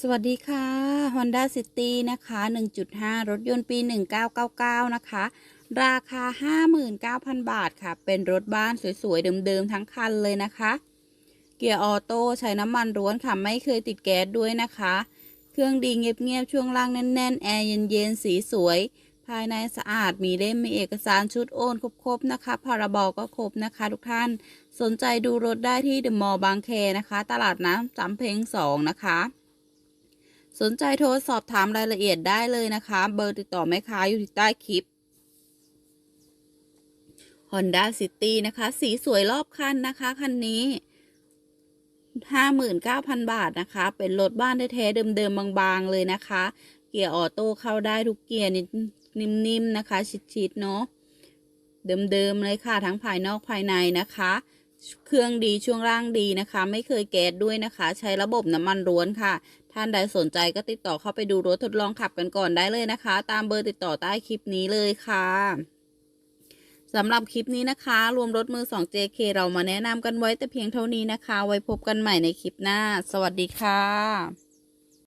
สวัสดีค่ะ Honda City นะคะ 1.5 รถยนต์ปี 1999 นะคะ ราคา 59,000 บาทค่ะ เป็นรถบ้านสวย ๆ เดิม ๆ ทั้งคันเลยนะคะ เกียร์ออโต้ใช้น้ำมันร้วนค่ะ ไม่เคยติดแก๊สด้วยนะคะ เครื่องดีเงียบ ๆ ช่วงล่างแน่น ๆ แอร์เย็น ๆ สีสวย ภายในสะอาดมีเล่มมีเอกสารชุดโอนครบ ๆ นะคะพรบก็ครบนะคะ ทุกท่าน สนใจดูรถได้ที่เดอะมอลล์บางแคนะคะ ตลาดน้ำสำเพ็งสองนะคะ สนใจโทรสอบถามรายละเอียดได้เลยนะคะ เบอร์ติดต่อแม่ค้าอยู่ที่ใต้คลิป Honda City นะคะ สีสวยรอบคันนะคะ คันนี้ 59,000 บาทนะคะ เป็นรถบ้านแท้ๆเดิมๆบางๆเลยนะคะ เกียร์ออโต้เข้าได้ทุกเกียร์นิดนิ่มๆนะคะ ชิดๆเนาะเดิมๆเลยค่ะ ทั้งภายนอกภายในนะคะ เครื่องดีช่วงล่างดีนะคะ ไม่เคยแก๊สด้วยนะคะ ใช้ระบบน้ำมันร้วนค่ะ ท่านใดสนใจก็ติดต่อเข้าไปดูรถทดลองขับกันก่อนได้เลยนะคะ ตามเบอร์ติดต่อใต้คลิปนี้เลยค่ะสำหรับคลิปนี้นะคะ รวมรถมือ 2 JK เรามาแนะนำกันไว้แต่เพียงเท่านี้นะคะ ไว้พบกันใหม่ในคลิปหน้า สวัสดีค่ะ